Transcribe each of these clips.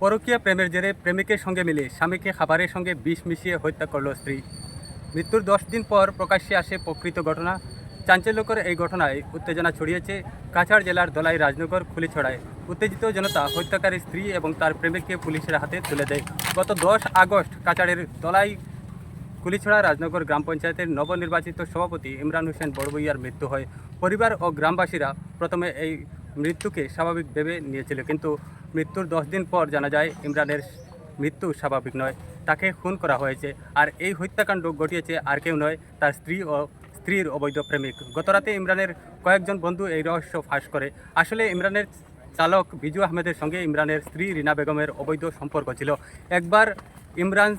পরকীয়া প্রেমের জেরে প্রেমিকের সঙ্গে মিলে স্বামীকে খাবারের সঙ্গে বিষ মিশিয়ে হত্যা করল স্ত্রী। মৃত্যুর দশ দিন পর প্রকাশ্যে আসে প্রকৃত ঘটনা। চাঞ্চল্যকর এই ঘটনায় উত্তেজনা ছড়িয়েছে কাছাড় জেলার দলাই রাজনগর খুলিছড়ায়। উত্তেজিত জনতা হত্যাকারী স্ত্রী এবং তার প্রেমিককে পুলিশের হাতে তুলে দেয়। গত দশ আগস্ট কাছাড়ের দলাই কুলিছড়া রাজনগর গ্রাম পঞ্চায়েতের নবনির্বাচিত সভাপতি ইমরান হোসেন বড়বইয়ার মৃত্যু হয়। পরিবার ও গ্রামবাসীরা প্রথমে এই মৃত্যুকে স্বাভাবিক ভেবে নিয়েছিল, কিন্তু মৃত্যুর দশ দিন পর জানা যায়, ইমরানের মৃত্যু স্বাভাবিক নয়। তাকে খুন করা হয়েছে। আর এই হত্যাকাণ্ড ঘটিয়েছে আর কেউ নয়, তার স্ত্রী ও স্ত্রীর অবৈধ প্রেমিক। গতরাতে ইমরানের কয়েকজন বন্ধু এই রহস্য ফাঁস করে। আসলে ইমরানের চালক বিজু আহমেদের সঙ্গে ইমরানের স্ত্রী রিনা বেগমের অবৈধ সম্পর্ক ছিল। একবার ইমরান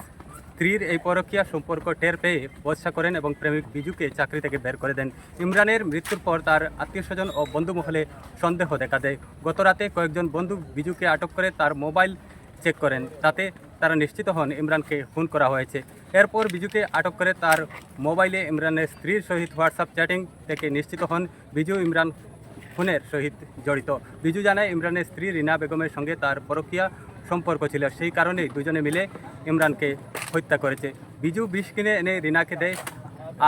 স্ত্রীর এই পরকীয়া সম্পর্ক টের পেয়ে বৎসা করেন এবং প্রেমিক বিজুকে চাকরি থেকে বের করে দেন। ইমরানের মৃত্যুর পর তার আত্মীয় স্বজন ও বন্ধু মহলে সন্দেহ দেখা দেয়। গতরাতে কয়েকজন বন্ধু বিজুকে আটক করে তার মোবাইল চেক করেন। তাতে তারা নিশ্চিত হন ইমরানকে খুন করা হয়েছে। এরপর বিজুকে আটক করে তার মোবাইলে ইমরানের স্ত্রীর সহিত হোয়াটসঅ্যাপ চ্যাটিং থেকে নিশ্চিত হন। বিজু ইমরান খুনের সহিত জড়িত। বিজু জানায়, ইমরানের স্ত্রী রিনা বেগমের সঙ্গে তার পরকীয়া সম্পর্ক ছিল। সেই কারণেই দুজনে মিলে ইমরানকে হত্যা করেছে। বিজু বিষ কিনে এনে রিনাকে দেয়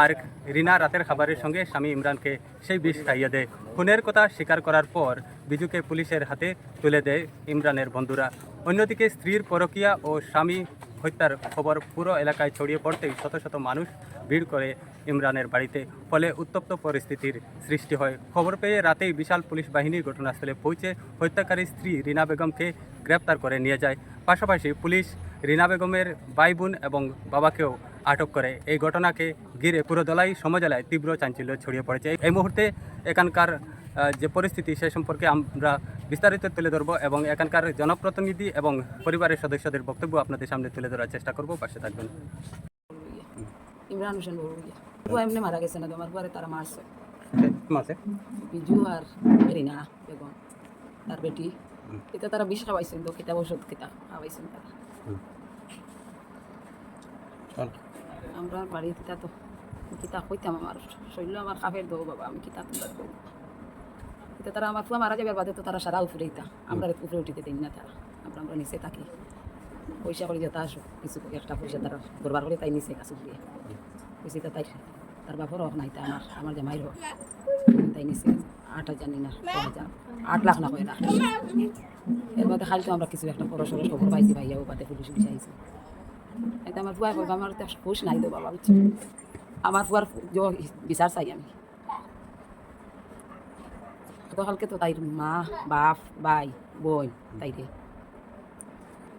আর রিনা রাতের খাবারের সঙ্গে স্বামী ইমরানকে সেই বিষ খাইয়ে দেয়। খুনের কথা স্বীকার করার পর বিজুকে পুলিশের হাতে তুলে দেয় ইমরানের বন্ধুরা। অন্যদিকে স্ত্রীর পরকীয়া ও স্বামী হত্যার খবর পুরো এলাকায় ছড়িয়ে পড়তেই শত শত মানুষ ভিড় করে ইমরানের বাড়িতে। ফলে উত্তপ্ত পরিস্থিতির সৃষ্টি হয়। খবর পেয়ে রাতেই বিশাল পুলিশ বাহিনী ঘটনাস্থলে পৌঁছে হত্যাকারী স্ত্রী রিনা বেগমকে গ্রেপ্তার করে নিয়ে যায়। পাশাপাশি পুলিশ রিনা বেগমের ভাই বোন এবং বাবাকেও আটক করে। এই ঘটনাকে ঘিরে পুরো দলাই সমজেলায় তীব্র চাঞ্চল্য ছড়িয়ে পড়েছে। এই মুহূর্তে এখানকার যে পরিস্থিতি সে সম্পর্কে আমরা বিস্তারিত তুলে ধরবো এবং এখানকার জনপ্রতিনিধি এবং পরিবারের সদস্যদের বক্তব্য আপনাদের সামনে তুলে ধরার চেষ্টা করব। পাশে থাকবেন। ইমরান হোসেন বড়ুয়া। এমনি মারা গেছে না তো? পরে তারা মারছে। মাসে বিজু আর রিনা বেগম তার বেটি। এটা তারা বিষ খাওয়াইছেন তো? কিতাব ওষুধ কিতা খাওয়াইছেন তারা? আমরা বাড়ি কিতা তো কিতা কইতাম আমার। শরীর আমার কাফের দেবো বাবা আমি কিতা তোমরা করব এটা তারা আমার ফুয়া মারা যাবে বাদে তো তারা সারা উপরে আমরা উপরে উঠিতে দিন না তারা। আমরা আমরা নিচে থাকি। পয়সা করে যেতে আসো কিছু একটা পয়সা তারা দরবার করে তাই নিচে কাছে দিয়ে। পয়সা তাই তার বাপর হোক নাই তা আমার আমার জামাইর হোক তাই নিচে আট হাজার নি না ছ হাজার। আট লাখ না হয় না। এর মধ্যে খালি তো আমরা কিছু একটা সরস খবর পাইছি ভাইয়া ও বাদে পুলিশ পুলিশ আইছে। এটা আমার ফুয়া বলব আমার তো খুশ নাই তো বাবা বুঝছ? আমার ফুয়ার যে বিচার চাই আমি। গতকালকে তো তাইর মা বাপ ভাই বই তাইরে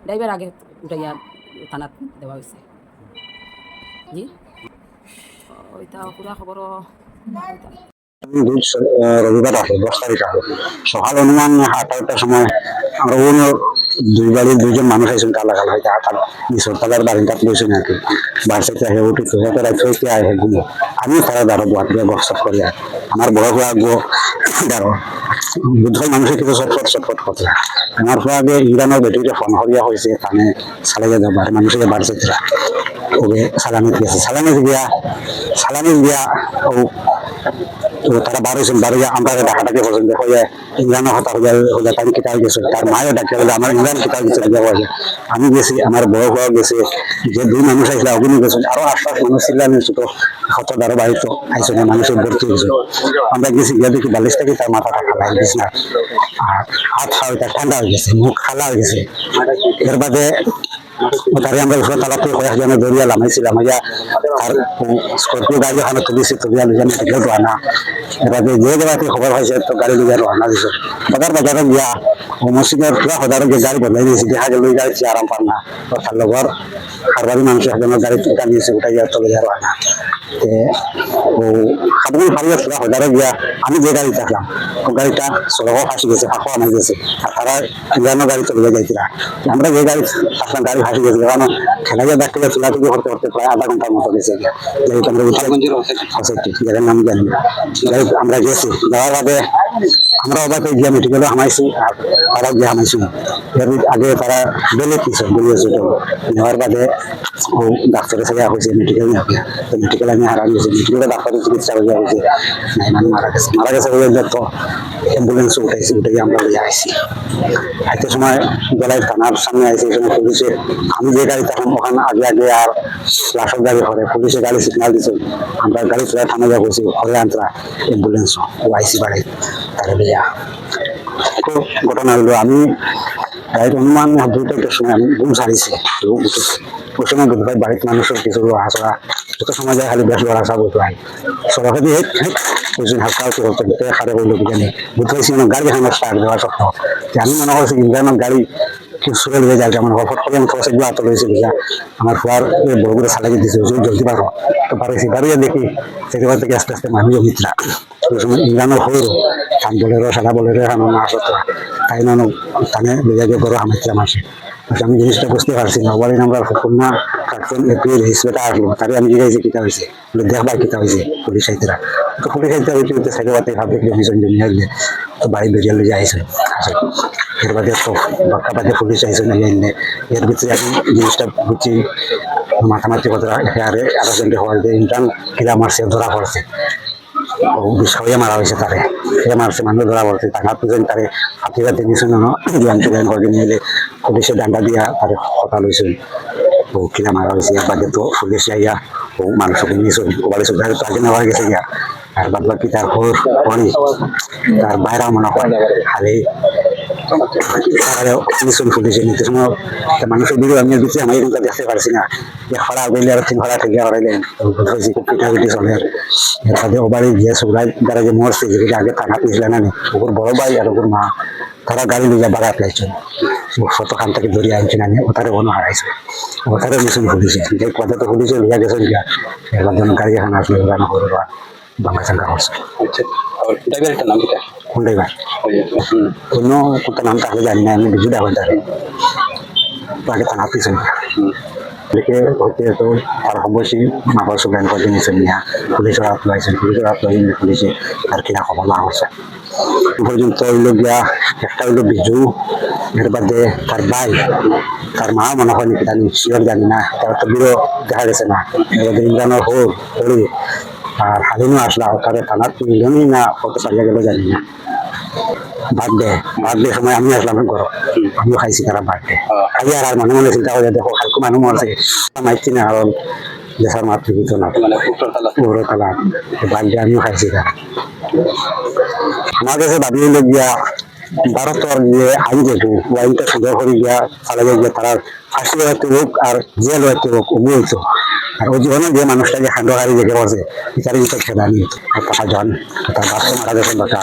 ড্রাইভার আগে উঠাইয়া থানাত দেওয়া হয়েছে। জি? ওইটা পুরা খবর। রবিবার আসে দশ তারিখ আসে সকাল অনুমান আটটার সময় আমরা দুই বাড়ির দুইজন মানুষ আইসেন কালা কালা হয়তো আটার নিচর তালার বাড়িটা লইছে নাকি বাড়িতে আহে, উঠি তো রাখতে হইতে আহে ঘুমো আমি তারা দাঁড়ো দোয়াত দিয়ে গপ করি আমার বড় হওয়া গো দাঁড়ো বুদ্ধর মানুষের কিছু চটফট চটফট কথা আমার হওয়া আগে ইরানের বেটিকে ফোন করিয়া হয়েছে কানে চালাইয়া যাবার মানুষের বাড়ছে ওকে সালামি দিয়েছে সালামি দিয়া সালামি দিয়া ও তারা বার হয়েছেন বারো আমরা ডাকাটাকে পর্যন্ত হয়ে ইমরানও হতা হয়ে হয়ে তাই কিতা গেছে। তার মায়ের ডাক্তার বলে আমার ইমরান কিতা গেছে দেওয়া আমি গেছি, আমার বড় হওয়া গেছে, যে দুই মানুষ আসলে অগুনি গেছে, আরও আশপাশ মানুষ ছিল, আমি ছোট হত দ্বারা বাড়িতে আইসে না মানুষের ভর্তি হয়েছে। আমরা গেছি, গিয়ে দেখি বালিশ থেকে তার মাথাটা খালা হয়ে গেছে। না আর হাত খাওয়া ঠান্ডা হয়ে গেছে, মুখ খালা হয়ে গেছে। এর বাদে তারে আমরা উপরে তালাতে কয়েকজনে দরিয়া লামাইছিলাম ইয়া আর স্কর্পিও গাড়ি ওখানে তুলিছি তুলিয়া লিজা মেডিকেল রানা এবারে যে জায়গাতে খবর হয়েছে তো গাড়ি লিজা রানা দিছে বাজার বাজারে গিয়া ও মসজিদের পুরা হজারে গিয়ে গাড়ি বদলাই দিয়েছে দেখা গেল গাড়ি আরাম পান না তার লগর খারবারি মানুষ একজনের গাড়ি তুলটা নিয়েছে ওটা গিয়া চলে যাওয়া রানা ও খাবুল ভালো পুরা হজারে গিয়া আমি যে গাড়ি থাকলাম গাড়িটা সড়কও ফাঁসি গেছে ফাঁকও আমার গেছে আর তারা গাড়ি চলে যাইছিলাম আমরা যে গাড়ি আসলাম গাড়ি ফাঁসি গেছে কারণ গেছে তুলাতুলি করতে প্রায় আধা ঘণ্টার মতো গেছে যেহেতু আমরা উঠে জায়গার নাম জানি যাই হোক, আমরা গেছি যাওয়ার বাদে আমরা ওদেরকে গিয়ে মেডিকেলে হামাইছি আর তারা গিয়ে হামাইছি আগে তারা বেলে কিছু বলিয়েছে তো নেওয়ার বাদে ও ডাক্তারের সাথে হয়েছে মেডিকেল নিয়ে তো মেডিকেল আমি হারা গেছি মেডিকেলে ডাক্তারের চিকিৎসা হয়ে হয়েছে মারা গেছে। মারা গেছে বলে তো অ্যাম্বুলেন্স উঠাইছি উঠে আমরা লিয়ে আইছি আইতে সময় বেলায় থানার সামনে আইছি এখানে পুলিশে আমি যে গাড়ি তখন ওখানে আগে আগে আর লাশের গাড়ি করে পুলিশে গাড়ি সিগনাল দিছে। আমরা গাড়ি ফেরা থানা যা করছি হলে আন্তরা অ্যাম্বুলেন্স ও আইসি বাড়ি তারে তো ঘটনা হলো, আমি গাড়ির অনুমান দুইটা সময় আমি ঘুম সারিছি ওই সময় ভাই বাড়িতে মানুষের কিছু হাসরা যত সময় যায় খালি বেশ লড়া সব হয়। সড়কে দিয়ে আমি মনে করছি ইন্ডিয়ানের গাড়ি সুরে লিয়ে যায় আমার হঠাৎ করে আমি খরচে গুলো আতল আমার ফুয়ার বড় করে সালাকি দিছে জলদি পারো। তো পারিছি বাড়িয়ে দেখি থেকে আস্তে আস্তে মানুষ জমিতরা ইন্ডিয়ানের হইল ধান বলেরো সাদা বলেরো মাছ হতো তাই না তানে লিয়ে গিয়ে বড় হামাইছিলাম আসে আচ্ছা, আমি জিনিসটা বুঝতে পারছি না ওয়ারি নাম্বার খুলনা কার্টুন এপ্রিল হিসেবেটা আসলো তারে আমি জিজ্ঞাসি কিতা হয়েছে বলে দেখবার কিতা হয়েছে পুলিশ আইতেরা তো পুলিশ আইতে হইতে হইতে সাইডে বাতে ভাবে দুজন জমি আসলে তো বাড়ি বেরিয়ে লয়ে আসে এর বাদে তো বাক্কা বাদে পুলিশ আইসে না এনে এর ভিতরে আমি জিনিসটা বুঝছি মাথামাতি কথা আরে আরও জনকে হওয়ার যে ইন্টার্ন কিরা মারছে ধরা পড়ছে বিষয়ে মারা হয়েছে তারে সে মারছে মানুষ ধরা পড়ছে। টাকা পুজেন তারে হাতি হাতে নিয়েছে না জ্ঞান করে নিয়ে এলে পুলিশে ডান্ডা দিয়া তারে কথা লইছে ও কিনা মারা হয়েছে, এর বাদে তো পুলিশ যাইয়া ও মানুষকে নিয়েছে ও বাড়ি সব তো আগে নেওয়া গেছে গিয়া। আর বাদ বাকি তার খোর পরে তার বাইরা মনে হয়। তারা নিতে সময় মানুষের আমি দিচ্ছি দেখতে পারছি না। যে খরা গেলে আর না নি বড় ভাই আর মা, তারা গাড়ি নিয়ে বাড়া পেয়েছেন কতখান থেকে ধরিয়ে আনছেন আমি ওটারে বনো হারাইছে। ওটারে মিশন পুলিশে যে কথা তো পুলিশে লিয়া এখন আসলে রান্না করে বাংলা চাঙ্গা কি কোন ড্রাইভার অন্য কোথাও নামটা আমি জানি না, আমি বিজু ড্রাইভার জানি তাকে থানা পিছনে লিখে হতে তো আর অবশ্যই মাফা সুগান করে নিয়েছেন নিয়া পুলিশের হাত লাইছেন পুলিশের হাত লাইন পুলিশে আর কিনা খবর না হচ্ছে। পর্যন্ত হইল গিয়া, একটা হইল বিজু, এর বাদে তার ভাই, তার মা, মনে হয় নাকি জানি শিওর জানি না। তার তো বিরো দেখা গেছে না। এর বাদে ইমরানের হোক, হলি আর হালিমও আসলা তাদের থানার তিনজনই না কত পারিয়া গেল জানি না। বার্থডে বার্থডে সময় আমি আসলাম ঘর। আমিও খাইছি তারা বার্থডে খালি আর মনে মনে চিন্তা করে দেখো কালকে মানুষ মরছে মাইছি না কারণ দেশের মাতৃ দিত না। মানে উত্তরতলা তালা। বার্থডে আমিও খাইছি তারা। আমার কাছে হইল গিয়া ভারতের যে আইন যেটু আইনটা সুন্দর করে গিয়া চালাবে গিয়া তারা ফাঁসি হইতে হোক আর জেল হইতে হোক বলতো আর ওই জীবনে যে মানুষটা যে খান্ডকারী দেখে বসে নিয়ে একটা জন তার বাচ্চা মারা যখন বাচ্চা